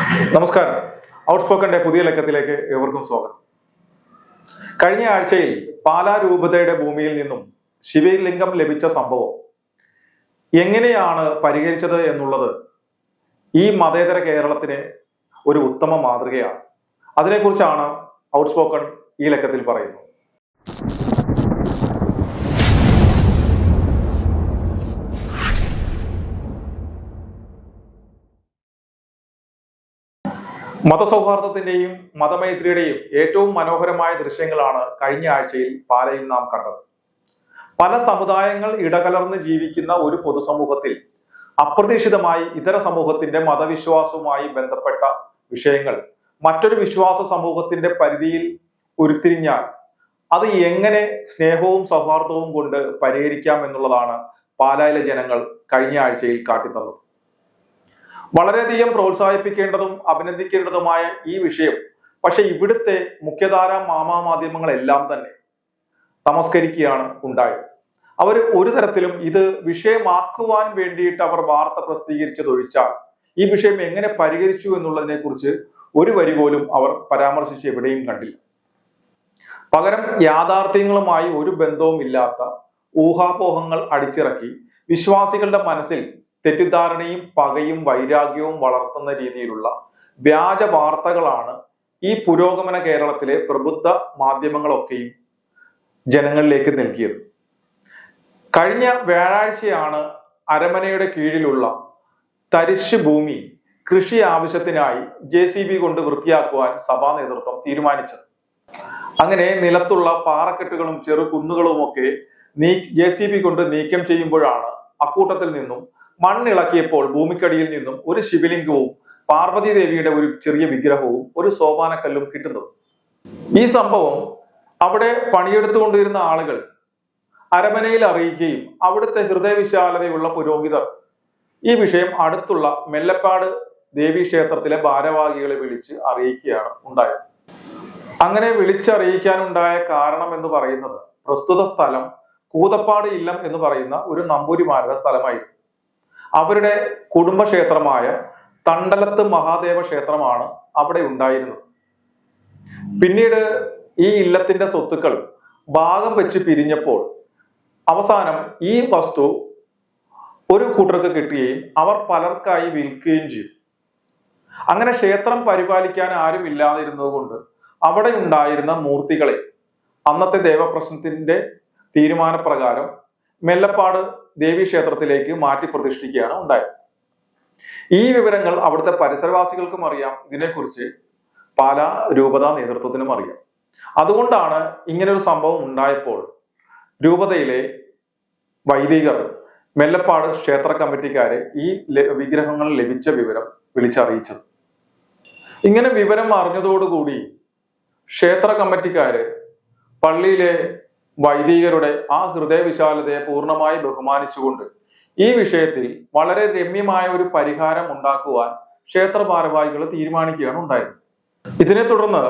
നമസ്കാരം. ഔട്ട്സ്പോക്കന്റെ പുതിയ ലക്കത്തിലേക്ക് ഏവർക്കും സ്വാഗതം. കഴിഞ്ഞ ആഴ്ചയിൽ പാലാ രൂപതയുടെ ഭൂമിയിൽ നിന്നും ശിവലിംഗം ലഭിച്ച സംഭവം എങ്ങനെയാണ് പരിഹരിച്ചത് എന്നുള്ളത് ഈ മതേതര കേരളത്തിന് ഒരു ഉത്തമ മാതൃകയാണ്. അതിനെക്കുറിച്ചാണ് ഔട്ട്സ്പോക്കൺ ഈ ലക്കത്തിൽ പറയുന്നത്. മതസൗഹാർദ്ദത്തിന്റെയും മതമൈത്രിയുടെയും ഏറ്റവും മനോഹരമായ ദൃശ്യങ്ങളാണ് കഴിഞ്ഞ ആഴ്ചയിൽ പാലയിൽ നാം കണ്ടത്. പല സമുദായങ്ങൾ ഇടകലർന്ന് ജീവിക്കുന്ന ഒരു പൊതുസമൂഹത്തിൽ അപ്രതീക്ഷിതമായി ഇതര സമൂഹത്തിന്റെ മതവിശ്വാസവുമായി ബന്ധപ്പെട്ട വിഷയങ്ങൾ മറ്റൊരു വിശ്വാസ സമൂഹത്തിന്റെ പരിധിയിൽ ഉരുത്തിരിഞ്ഞാൽ അത് എങ്ങനെ സ്നേഹവും സൗഹാർദ്ദവും കൊണ്ട് പരിഹരിക്കാം എന്നുള്ളതാണ് പാലായിലെ ജനങ്ങൾ കഴിഞ്ഞ ആഴ്ചയിൽ കാട്ടിത്തന്നത്. വളരെയധികം പ്രോത്സാഹിപ്പിക്കേണ്ടതും അഭിനന്ദിക്കേണ്ടതുമായ ഈ വിഷയം പക്ഷെ ഇവിടുത്തെ മുഖ്യധാര മാമാ മാധ്യമങ്ങളെല്ലാം തന്നെ തമസ്കരിക്കുകയാണ് ഉണ്ടായത്. അവർ ഒരു തരത്തിലും ഇത് വിഷയമാക്കുവാൻ വേണ്ടിയിട്ട് അവർ വാർത്ത പ്രസിദ്ധീകരിച്ചതൊഴിച്ചാൽ ഈ വിഷയം എങ്ങനെ പരിഹരിച്ചു എന്നുള്ളതിനെ കുറിച്ച് ഒരു വരി പോലും അവർ പരാമർശിച്ച് എവിടെയും കണ്ടില്ല. പകരം യാഥാർത്ഥ്യങ്ങളുമായി ഒരു ബന്ധവും ഇല്ലാത്ത ഊഹാപോഹങ്ങൾ അടിച്ചിറക്കി വിശ്വാസികളുടെ മനസ്സിൽ തെറ്റിദ്ധാരണയും പകയും വൈരാഗ്യവും വളർത്തുന്ന രീതിയിലുള്ള വ്യാജ വാർത്തകളാണ് ഈ പുരോഗമന കേരളത്തിലെ പ്രബുദ്ധ മാധ്യമങ്ങളൊക്കെയും ജനങ്ങളിലേക്ക് നൽകിയത്. കഴിഞ്ഞ വ്യാഴാഴ്ചയാണ് അരമനയുടെ കീഴിലുള്ള തരിശ് ഭൂമി കൃഷി ആവശ്യത്തിനായി ജെ സി ബി കൊണ്ട് വൃത്തിയാക്കുവാൻ സഭാ നേതൃത്വം തീരുമാനിച്ചത്. അങ്ങനെ നിലത്തുള്ള പാറക്കെട്ടുകളും ചെറു കുന്നുകളുമൊക്കെ നീ ജെ സി ബി കൊണ്ട് നീക്കം ചെയ്യുമ്പോഴാണ് അക്കൂട്ടത്തിൽ നിന്നും മണ്ണിളക്കിയപ്പോൾ ഭൂമിക്കടിയിൽ നിന്നും ഒരു ശിവലിംഗവും പാർവതി ദേവിയുടെ ഒരു ചെറിയ വിഗ്രഹവും ഒരു സോപാനക്കല്ലും കിട്ടുന്നത് ഈ സംഭവം അവിടെ പണിയെടുത്തുകൊണ്ടിരുന്ന ആളുകൾ അരമനയിൽ അറിയിക്കുകയും അവിടുത്തെ ഹൃദയവിശാലതയുള്ള പുരോഹിതർ ഈ വിഷയം അടുത്തുള്ള മെല്ലപ്പാട് ദേവി ക്ഷേത്രത്തിലെ ഭാരവാഹികളെ വിളിച്ച് അറിയിക്കുകയാണ് ഉണ്ടായത്. അങ്ങനെ വിളിച്ചറിയിക്കാനുണ്ടായ കാരണം എന്ന് പറയുന്നത് പ്രസ്തുത സ്ഥലം കൂതപ്പാട് ഇല്ലം എന്ന് പറയുന്ന ഒരു നമ്പൂരിമാരുടെ സ്ഥലമായിരുന്നു. അവരുടെ കുടുംബക്ഷേത്രമായ തണ്ടലത്ത് മഹാദേവ ക്ഷേത്രമാണ് അവിടെ ഉണ്ടായിരുന്നത്. പിന്നീട് ഈ ഇല്ലത്തിന്റെ സ്വത്തുക്കൾ ഭാഗം വെച്ച് പിരിഞ്ഞപ്പോൾ അവസാനം ഈ വസ്തു ഒരു കൂട്ടർക്ക് കിട്ടുകയും അവർ പലർക്കായി വിൽക്കുകയും ചെയ്തു. അങ്ങനെ ക്ഷേത്രം പരിപാലിക്കാൻ ആരും ഇല്ലാതിരുന്നത് കൊണ്ട് അവിടെ ഉണ്ടായിരുന്ന മൂർത്തികളെ അന്നത്തെ ദേവപ്രശ്നത്തിന്റെ തീരുമാനപ്രകാരം മെല്ലപ്പാട് ദേവി ക്ഷേത്രത്തിലേക്ക് മാറ്റി പ്രതിഷ്ഠിക്കുകയാണ് ഉണ്ടായത്. ഈ വിവരങ്ങൾ അവിടുത്തെ പരിസരവാസികൾക്കും അറിയാം. ഇതിനെക്കുറിച്ച് പാല രൂപതാ നേതൃത്വത്തിനും അറിയാം. അതുകൊണ്ടാണ് ഇങ്ങനെ ഒരു സംഭവം ഉണ്ടായപ്പോൾ രൂപതയിലെ വൈദികർ മെല്ലപ്പാട് ക്ഷേത്ര കമ്മിറ്റിക്കാരെ ഈ വിഗ്രഹങ്ങൾ ലഭിച്ച വിവരം വിളിച്ചറിയിച്ചത്. ഇങ്ങനെ വിവരം അറിഞ്ഞതോടുകൂടി ക്ഷേത്ര കമ്മിറ്റിക്കാര് പള്ളിയിലെ വൈദികരുടെ ആ ഹൃദയവിശാലതയെ പൂർണമായി ബഹുമാനിച്ചുകൊണ്ട് ഈ വിഷയത്തിൽ വളരെ രമ്യമായ ഒരു പരിഹാരം ഉണ്ടാക്കുവാൻ ക്ഷേത്ര ഭാരവാഹികൾ തീരുമാനിക്കുകയാണ് ഉണ്ടായത്. ഇതിനെ തുടർന്ന്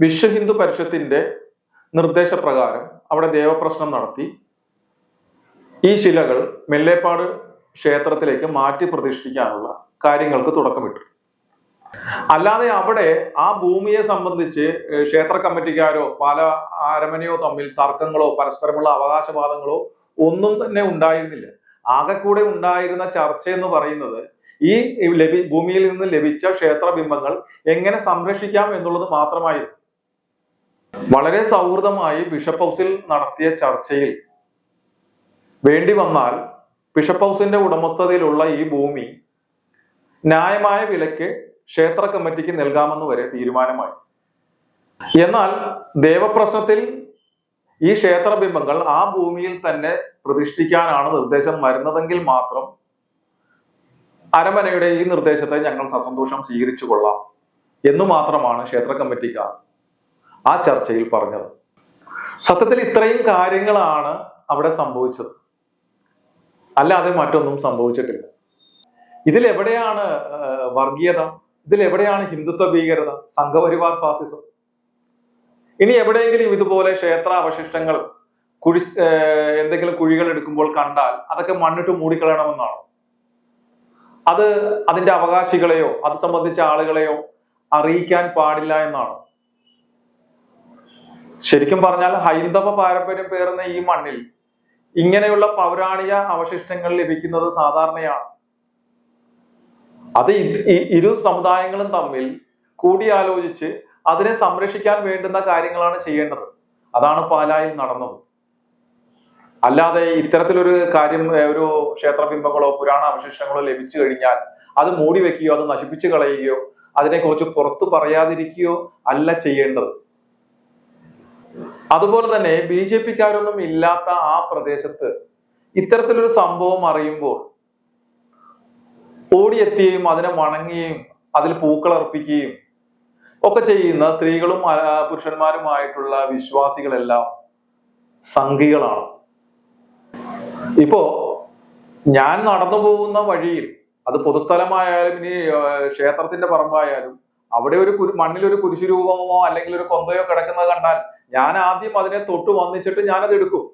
വിശ്വ ഹിന്ദു പരിഷത്തിന്റെ നിർദ്ദേശപ്രകാരം അവിടെ ദേവപ്രശ്നം നടത്തി. ഈ ശിലകൾ മെല്ലേപ്പാട് ക്ഷേത്രത്തിലേക്ക് മാറ്റി പ്രതിഷ്ഠിക്കാനുള്ള കാര്യങ്ങൾക്ക് തുടക്കമിട്ടു. അല്ലാതെ അവിടെ ആ ഭൂമിയെ സംബന്ധിച്ച് ക്ഷേത്ര കമ്മിറ്റിക്കാരോ പാല അരമനയോ തമ്മിൽ തർക്കങ്ങളോ പരസ്പരമുള്ള അവകാശവാദങ്ങളോ ഒന്നും തന്നെ ഉണ്ടായിരുന്നില്ല. ആകെ കൂടെ ഉണ്ടായിരുന്ന ചർച്ച എന്ന് പറയുന്നത് ഈ ലഭി ഭൂമിയിൽ നിന്ന് ലഭിച്ച ക്ഷേത്ര ബിംബങ്ങൾ എങ്ങനെ സംരക്ഷിക്കാം എന്നുള്ളത് മാത്രമായിരുന്നു. വളരെ സൗഹൃദമായി ബിഷപ്പ് ഹൗസിൽ നടത്തിയ ചർച്ചയിൽ വേണ്ടി വന്നാൽ ബിഷപ്പ് ഹൗസിന്റെ ഉടമസ്ഥതയിലുള്ള ഈ ഭൂമി ന്യായമായ വിലക്ക് ക്ഷേത്ര കമ്മിറ്റിക്ക് നൽകാമെന്ന് വരെ തീരുമാനമായി. എന്നാൽ ദേവപ്രശ്നത്തിൽ ഈ ക്ഷേത്ര ബിംബങ്ങൾ ആ ഭൂമിയിൽ തന്നെ പ്രതിഷ്ഠിക്കാനാണ് നിർദ്ദേശം വരുന്നതെങ്കിൽ മാത്രം അരമനയുടെ ഈ നിർദ്ദേശത്തെ ഞങ്ങൾ സസന്തോഷം സ്വീകരിച്ചു കൊള്ളാം എന്നു മാത്രമാണ് ക്ഷേത്ര കമ്മിറ്റിക്കാർ ആ ചർച്ചയിൽ പറഞ്ഞത്. സത്യത്തിൽ ഇത്രയും കാര്യങ്ങളാണ് അവിടെ സംഭവിച്ചത്. അല്ലാതെ മറ്റൊന്നും സംഭവിച്ചിട്ടില്ല. ഇതിൽ എവിടെയാണ് വർഗീയത? ഇതിൽ എവിടെയാണ് ഹിന്ദുത്വ ഭീകരത സംഘപരിവാർ ഫാസിസം? ഇനി എവിടെയെങ്കിലും ഇതുപോലെ ക്ഷേത്ര അവശിഷ്ടങ്ങൾ കുഴി എന്തെങ്കിലും കുഴികൾ എടുക്കുമ്പോൾ കണ്ടാൽ അതൊക്കെ മണ്ണിട്ട് മൂടിക്കളയണമെന്നാണോ? അത് അതിന്റെ അവകാശികളെയോ അത് സംബന്ധിച്ച ആളുകളെയോ അറിയിക്കാൻ പാടില്ല എന്നാണ്? ശരിക്കും പറഞ്ഞാൽ ഹൈന്ദവ പാരമ്പര്യം പേറുന്ന ഈ മണ്ണിൽ ഇങ്ങനെയുള്ള പൗരാണിക അവശിഷ്ടങ്ങൾ ലഭിക്കുന്നത് സാധാരണയാണ്. അത് ഇരു സമുദായങ്ങളും തമ്മിൽ കൂടിയാലോചിച്ച് അതിനെ സംരക്ഷിക്കാൻ വേണ്ടുന്ന കാര്യങ്ങളാണ് ചെയ്യേണ്ടത്. അതാണ് പാലായിൽ നടന്നത്. അല്ലാതെ ഇത്തരത്തിലൊരു കാര്യം ഒരു ഒരു ക്ഷേത്രബിംബങ്ങളോ പുരാണ അവശിഷ്ടങ്ങളോ ലഭിച്ചു കഴിഞ്ഞാൽ അത് മൂടി വെക്കുകയോ അത് നശിപ്പിച്ചു കളയുകയോ അതിനെക്കുറിച്ച് പുറത്തു പറയാതിരിക്കുകയോ അല്ല ചെയ്യേണ്ടത്. അതുപോലെ തന്നെ ബി ജെ പിക്കാരൊന്നും ഇല്ലാത്ത ആ പ്രദേശത്ത് ഇത്തരത്തിലൊരു സംഭവം അറിയുമ്പോൾ ഓടിയെത്തുകയും അതിനെ വണങ്ങുകയും അതിൽ പൂക്കൾ അർപ്പിക്കുകയും ഒക്കെ ചെയ്യുന്ന സ്ത്രീകളും പുരുഷന്മാരുമായിട്ടുള്ള വിശ്വാസികളെല്ലാം സംഘികളാണ്. ഇപ്പോ ഞാൻ നടന്നു പോകുന്ന വഴിയിൽ അത് പൊതുസ്ഥലമായാലും ഇനി ക്ഷേത്രത്തിന്റെ പറമ്പായാലും അവിടെ ഒരു കുരു മണ്ണിൽ ഒരു കുരിശു രൂപമോ അല്ലെങ്കിൽ ഒരു കൊന്തയോ കിടക്കുന്നത് കണ്ടാൽ ഞാൻ ആദ്യം അതിനെ തൊട്ട് വന്നിച്ചിട്ട് ഞാനത് എടുക്കും.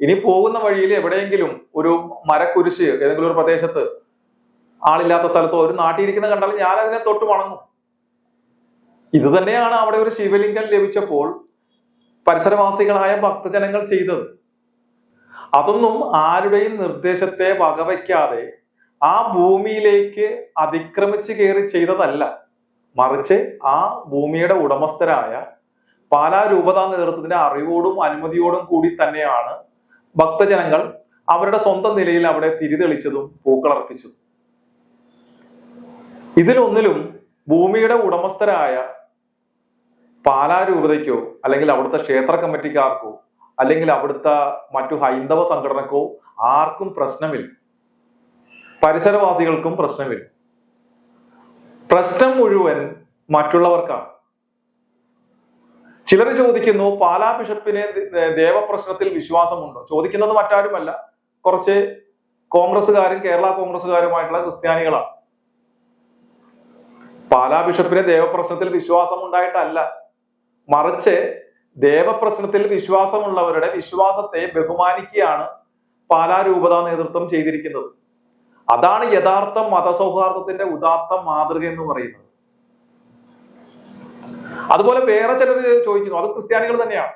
ഇനി പോകുന്ന വഴിയിൽ എവിടെയെങ്കിലും ഒരു മരക്കുരിശ് ഏതെങ്കിലും ഒരു പ്രദേശത്ത് ആളില്ലാത്ത സ്ഥലത്തോ ഒരു നാട്ടിയിരിക്കുന്ന കണ്ടാൽ ഞാൻ അതിനെ തൊട്ട് വണങ്ങും ഇത് തന്നെയാണ് അവിടെ ഒരു ശിവലിംഗം ലഭിച്ചപ്പോൾ പരിസരവാസികളായ ഭക്തജനങ്ങൾ ചെയ്തത്. അതൊന്നും ആരുടെയും നിർദ്ദേശത്തെ വകവയ്ക്കാതെ ആ ഭൂമിയിലേക്ക് അതിക്രമിച്ച് കയറി ചെയ്തതല്ല. മറിച്ച് ആ ഭൂമിയുടെ ഉടമസ്ഥരായ പാലാ രൂപതാ നേതൃത്വത്തിന്റെ അറിവോടും അനുമതിയോടും കൂടി തന്നെയാണ് ഭക്തജനങ്ങൾ അവരുടെ സ്വന്തം നിലയിൽ അവിടെ തിരിതെളിച്ചതും പൂക്കളർപ്പിച്ചതും. ഇതിലൊന്നിലും ഭൂമിയുടെ ഉടമസ്ഥരായ പാലാ രൂപതയ്ക്കോ അല്ലെങ്കിൽ അവിടുത്തെ ക്ഷേത്ര കമ്മിറ്റിക്കാർക്കോ അല്ലെങ്കിൽ അവിടുത്തെ മറ്റു ഹൈന്ദവ സംഘടനക്കോ ആർക്കും പ്രശ്നമില്ല. പരിസരവാസികൾക്കും പ്രശ്നമില്ല. പ്രശ്നം മുഴുവൻ മറ്റുള്ളവർക്കാണ്. ചിലർ ചോദിക്കുന്നു പാലാ ബിഷപ്പിന് ദേവപ്രശ്നത്തിൽ വിശ്വാസമുണ്ടോ? ചോദിക്കുന്നത് മറ്റാരുമല്ല. കുറച്ച് കോൺഗ്രസ്സുകാരും കേരള കോൺഗ്രസ്സുകാരുമായിട്ടുള്ള ക്രിസ്ത്യാനികളാണ്. പാലാ ബിഷപ്പിന് ദേവപ്രശ്നത്തിൽ വിശ്വാസം ഉണ്ടായിട്ടല്ല മറിച്ച് ദേവപ്രശ്നത്തിൽ വിശ്വാസമുള്ളവരുടെ വിശ്വാസത്തെ ബഹുമാനിക്കുകയാണ് പാലാ രൂപതാ നേതൃത്വം ചെയ്തിരിക്കുന്നത്. അതാണ് യഥാർത്ഥ മതസൗഹാർദ്ദത്തിന്റെ ഉദാത്ത മാതൃക എന്ന് പറയുന്നത്. അതുപോലെ വേറെ ചിലർ ചോദിക്കുന്നു അത് ക്രിസ്ത്യാനികൾ തന്നെയാണ്.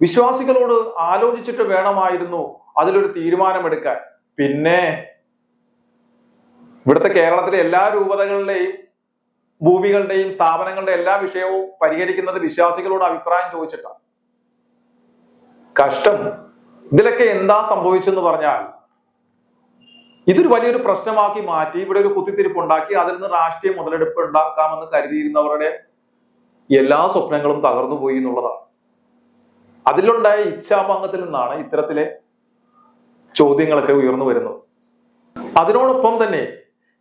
വിശ്വാസികളോട് ആലോചിച്ചിട്ട് വേണമായിരുന്നു അതിലൊരു തീരുമാനമെടുക്കാൻ. പിന്നെ ഇവിടുത്തെ കേരളത്തിലെ എല്ലാ രൂപതകളുടെയും ഭൂമികളുടെയും സ്ഥാപനങ്ങളുടെ എല്ലാ വിഷയവും പരിഹരിക്കുന്നത് വിശ്വാസികളോട് അഭിപ്രായം ചോദിച്ചിട്ടാണ്. കഷ്ടം. ഇതിലൊക്കെ എന്താ സംഭവിച്ചെന്ന് പറഞ്ഞാൽ ഇതൊരു വലിയൊരു പ്രശ്നമാക്കി മാറ്റി ഇവിടെ ഒരു കുത്തിത്തിരിപ്പ് ഉണ്ടാക്കി അതിൽ നിന്ന് രാഷ്ട്രീയ മുതലെടുപ്പ് ഉണ്ടാക്കാമെന്ന് കരുതിയിരുന്നവരുടെ എല്ലാ സ്വപ്നങ്ങളും തകർന്നു പോയി എന്നുള്ളതാണ്. അതിലുണ്ടായ ഇച്ഛാഭംഗത്തിൽ നിന്നാണ് ഇത്തരത്തിലെ ചോദ്യങ്ങളൊക്കെ ഉയർന്നു വരുന്നത്. അതിനോടൊപ്പം തന്നെ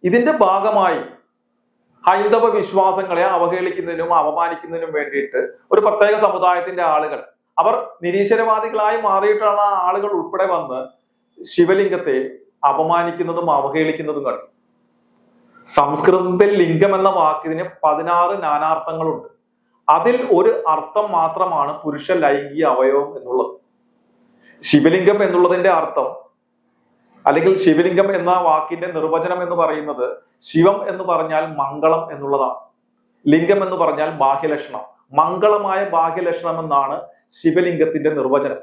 ഇതിന്റെ ഭാഗമായി ഹൈന്ദവ വിശ്വാസങ്ങളെ അവഹേളിക്കുന്നതിനും അപമാനിക്കുന്നതിനും വേണ്ടിയിട്ട് ഒരു പ്രത്യേക സമുദായത്തിന്റെ ആളുകൾ അവർ നിരീശ്വരവാദികളായി മാറിയിട്ടുള്ള ആളുകൾ ഉൾപ്പെടെ വന്ന് ശിവലിംഗത്തെ അപമാനിക്കുന്നതും അവഹേളിക്കുന്നതും കണ്ടു. സംസ്കൃതത്തിൽ ലിംഗം എന്ന വാക്കിന് പതിനാറ് നാനാർത്ഥങ്ങളുണ്ട്. അതിൽ ഒരു അർത്ഥം മാത്രമാണ് പുരുഷ ലൈംഗിക അവയവം എന്നുള്ളത്. ശിവലിംഗം എന്നുള്ളതിന്റെ അർത്ഥം അല്ലെങ്കിൽ ശിവലിംഗം എന്ന വാക്കിന്റെ നിർവചനം എന്ന് പറയുന്നത് ശിവം എന്ന് പറഞ്ഞാൽ മംഗളം എന്നുള്ളതാണ്. ലിംഗം എന്ന് പറഞ്ഞാൽ ബാഹ്യലക്ഷണം. മംഗളമായ ബാഹ്യലക്ഷണം എന്നാണ് ശിവലിംഗത്തിന്റെ നിർവചനം.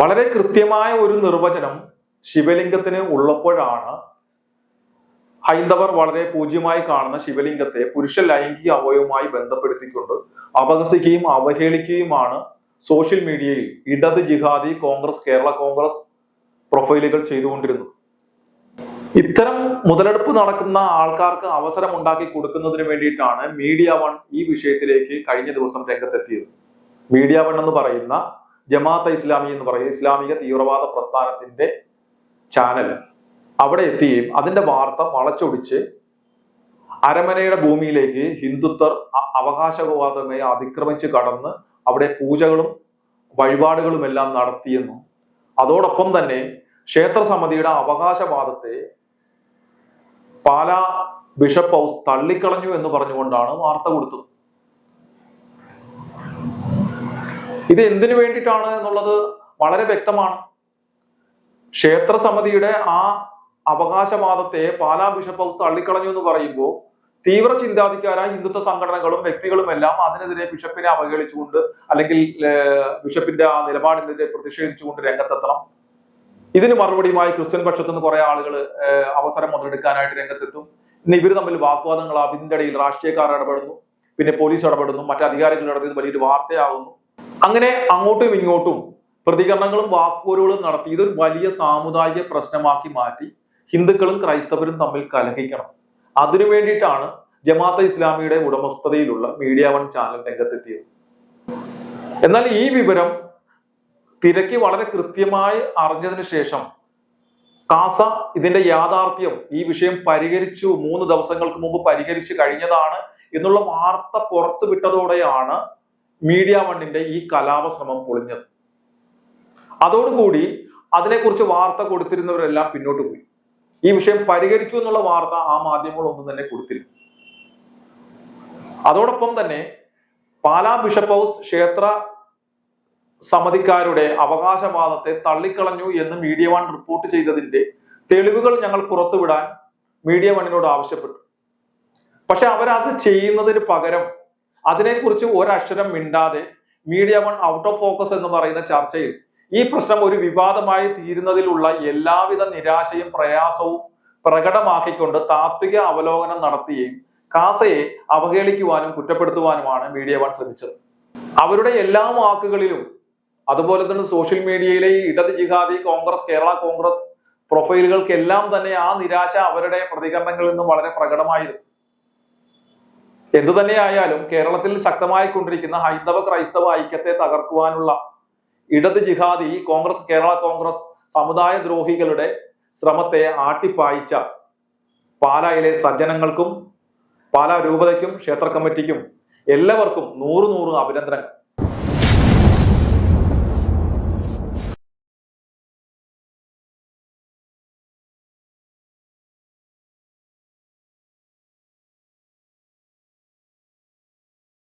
വളരെ കൃത്യമായ ഒരു നിർവചനം ശിവലിംഗത്തിന് ഉള്ളപ്പോഴാണ് ഹൈന്ദവർ വളരെ പൂജ്യമായി കാണുന്ന ശിവലിംഗത്തെ പുരുഷ ലൈംഗിക അവയവുമായി ബന്ധപ്പെടുത്തിക്കൊണ്ട് അപഹസിക്കുകയും അവഹേളിക്കുകയുമാണ് സോഷ്യൽ മീഡിയയിൽ ഇടത് ജിഹാദി കോൺഗ്രസ് കേരള കോൺഗ്രസ് പ്രൊഫൈലുകൾ ചെയ്തുകൊണ്ടിരുന്നു. ഇത്തരം മുതലെടുപ്പ് നടക്കുന്ന ആൾക്കാർക്ക് അവസരം ഉണ്ടാക്കി കൊടുക്കുന്നതിന് വേണ്ടിയിട്ടാണ് മീഡിയ വൺ ഈ വിഷയത്തിലേക്ക് കഴിഞ്ഞ ദിവസം രംഗത്തെത്തിയത്. മീഡിയ വൺ എന്ന് പറയുന്ന ജമാഅത്ത് ഇസ്ലാമി എന്ന് പറയുന്ന ഇസ്ലാമിക തീവ്രവാദ പ്രസ്ഥാനത്തിന്റെ ചാനൽ അവിടെ എത്തുകയും അതിന്റെ വാർത്ത വളച്ചൊടിച്ച് അരമനയുടെ ഭൂമിയിലേക്ക് ഹിന്ദുത്വർ അവകാശവാദമേ അതിക്രമിച്ച് കടന്ന് അവിടെ പൂജകളും വഴിപാടുകളും എല്ലാം നടത്തിയെന്നും അതോടൊപ്പം തന്നെ ക്ഷേത്ര സമിതിയുടെ അവകാശവാദത്തെ പാലാ ബിഷപ്പ് ഹൗസ് തള്ളിക്കളഞ്ഞു എന്ന് പറഞ്ഞുകൊണ്ടാണ് വാർത്ത കൊടുത്തത്. ഇത് എന്തിനു വേണ്ടിയിട്ടാണ് എന്നുള്ളത് വളരെ വ്യക്തമാണ്. ക്ഷേത്ര സമിതിയുടെ ആ അവകാശവാദത്തെ പാലാ ബിഷപ്പ് ഹൗസ് തള്ളിക്കളഞ്ഞു എന്ന് പറയുമ്പോൾ തീവ്ര ചിന്താധികാരായ ഹിന്ദുത്വ സംഘടനകളും വ്യക്തികളും എല്ലാം അതിനെതിരെ ബിഷപ്പിനെ അവഹേളിച്ചുകൊണ്ട് അല്ലെങ്കിൽ ബിഷപ്പിന്റെ ആ നിലപാടിനെതിരെ പ്രതിഷേധിച്ചുകൊണ്ട് രംഗത്തെത്തണം. ഇതിന് മറുപടിയുമായി ക്രിസ്ത്യൻ പക്ഷത്തു നിന്ന് കുറെ ആളുകൾ അവസരം മുതലെടുക്കാനായിട്ട് രംഗത്തെത്തും. ഇന്ന് ഇവർ തമ്മിൽ വാഗ്വാദങ്ങളാവും ഇതിന്റെ ഇടയിൽ രാഷ്ട്രീയക്കാർ ഇടപെടുന്നു. പിന്നെ പോലീസ് ഇടപെടുന്നു. മറ്റു അധികാരികൾ ഇടപെടുന്നത് വലിയൊരു വാർത്തയാകുന്നു അങ്ങനെ അങ്ങോട്ടും ഇങ്ങോട്ടും പ്രതികരണങ്ങളും വാക്കുപോരുകളും നടത്തി ഇതൊരു വലിയ സാമുദായിക പ്രശ്നമാക്കി മാറ്റി ഹിന്ദുക്കളും ക്രൈസ്തവരും തമ്മിൽ കലഹിക്കണം. അതിനു വേണ്ടിയിട്ടാണ് ജമാഅത്തെ ഇസ്ലാമിയുടെ ഉടമസ്ഥതയിലുള്ള മീഡിയ വൺ ചാനൽ രംഗത്തെത്തിയത്. എന്നാൽ ഈ വിവരം തിരക്കി വളരെ കൃത്യമായി അറിഞ്ഞതിന് ശേഷം കാസ ഇതിന്റെ യാഥാർത്ഥ്യം ഈ വിഷയം പരിഹരിച്ചു മൂന്ന് ദിവസങ്ങൾക്ക് മുമ്പ് പരിഹരിച്ചു കഴിഞ്ഞതാണ് എന്നുള്ള വാർത്ത പുറത്തു വിട്ടതോടെയാണ് മീഡിയ വണ്ണിന്റെ ഈ കലാപശ്രമം പൊളിഞ്ഞത്. അതോടുകൂടി അതിനെക്കുറിച്ച് വാർത്ത കൊടുത്തിരുന്നവരെല്ലാം പിന്നോട്ട് പോയി. ഈ വിഷയം പരിഹരിച്ചു എന്നുള്ള വാർത്ത ആ മാധ്യമങ്ങളൊന്നും തന്നെ കൊടുത്തില്ല. അതോടൊപ്പം തന്നെ പാലാ ബിഷപ്പ് ഹൗസ് ക്ഷേത്ര സമിതിക്കാരുടെ അവകാശവാദത്തെ തള്ളിക്കളഞ്ഞു എന്ന് മീഡിയ വൺ റിപ്പോർട്ട് ചെയ്തതിന്റെ തെളിവുകൾ ഞങ്ങൾ പുറത്തുവിടാൻ മീഡിയ വണ്ണിനോട് ആവശ്യപ്പെട്ടു. പക്ഷെ അവരത് ചെയ്യുന്നതിന് പകരം അതിനെക്കുറിച്ച് ഒരക്ഷരം മിണ്ടാതെ Media One out of focus എന്ന് പറയുന്ന ചർച്ചയിൽ ഈ പ്രശ്നം ഒരു വിവാദമായി തീരുന്നതിലുള്ള എല്ലാവിധ നിരാശയും പ്രയാസവും പ്രകടമാക്കിക്കൊണ്ട് താത്വിക അവലോകനം നടത്തുകയും കാസയെ അവഹേളിക്കുവാനും കുറ്റപ്പെടുത്തുവാനുമാണ് മീഡിയ വൺ ശ്രമിച്ചത്. അവരുടെ എല്ലാ വാക്കുകളിലും അതുപോലെ തന്നെ സോഷ്യൽ മീഡിയയിലെ ഇടത് ജിഹാദി കോൺഗ്രസ് കേരള കോൺഗ്രസ് പ്രൊഫൈലുകൾക്കെല്ലാം തന്നെ ആ നിരാശ അവരുടെ പ്രതികരണങ്ങളിൽ നിന്നും വളരെ പ്രകടമായിരുന്നു. എന്തു തന്നെയായാലും കേരളത്തിൽ ശക്തമായിക്കൊണ്ടിരിക്കുന്ന ഹൈന്ദവ ക്രൈസ്തവ ഐക്യത്തെ തകർക്കുവാനുള്ള ഇടത് ജിഹാദി കോൺഗ്രസ് കേരള കോൺഗ്രസ് സമുദായ ദ്രോഹികളുടെ ശ്രമത്തെ ആട്ടിപ്പായിച്ച പാലായിലെ സജ്ജനങ്ങൾക്കും പാലാ രൂപതയ്ക്കും ക്ഷേത്ര കമ്മിറ്റിക്കും എല്ലാവർക്കും നൂറ് നൂറ് അഭിനന്ദനങ്ങൾ.